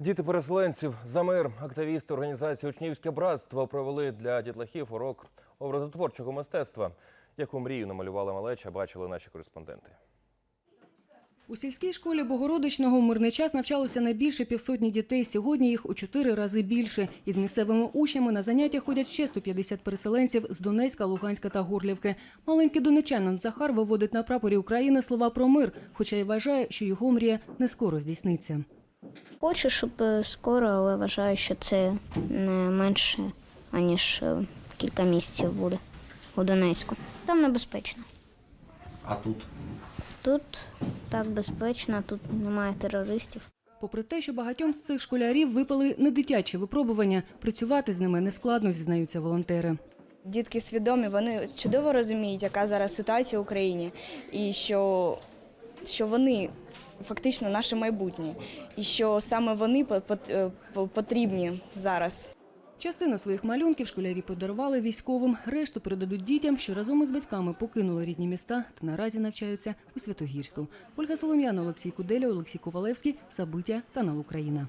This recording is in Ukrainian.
Діти переселенців за мир, активісти організації Учнівське братство провели для дітлахів урок образотворчого мистецтва. Яку мрію намалювала малеча, бачили наші кореспонденти. У сільській школі Богородичного в мирний час навчалося не більше півсотні дітей. Сьогодні їх у чотири рази більше. Із місцевими учнями на заняття ходять ще 150 переселенців з Донецька, Луганська та Горлівки. Маленький донечанин Захар виводить на прапорі України слова про мир, хоча й вважає, що його мрія не скоро здійсниться. Хочу, щоб е, скоро, але вважаю, що це не менше, аніж е, кілька місяців буде у Донецьку. Там небезпечно. А тут Тут так безпечно, тут немає терористів. Попри те, що багатьом з цих школярів випали недитячі випробування, працювати з ними нескладно, зізнаються волонтери. Дітки свідомі, вони чудово розуміють, яка зараз ситуація в Україні, і що, що вони фактично наше майбутнє, і що саме вони е, потрібні зараз. Частину своїх малюнків школярі подарували військовим, решту передадуть дітям, що разом із батьками покинули рідні міста та наразі навчаються у Святогірську. Ольга Солом'яна, Олексій Куделя, Олексій Ковалевський, Сабиття, канал Україна.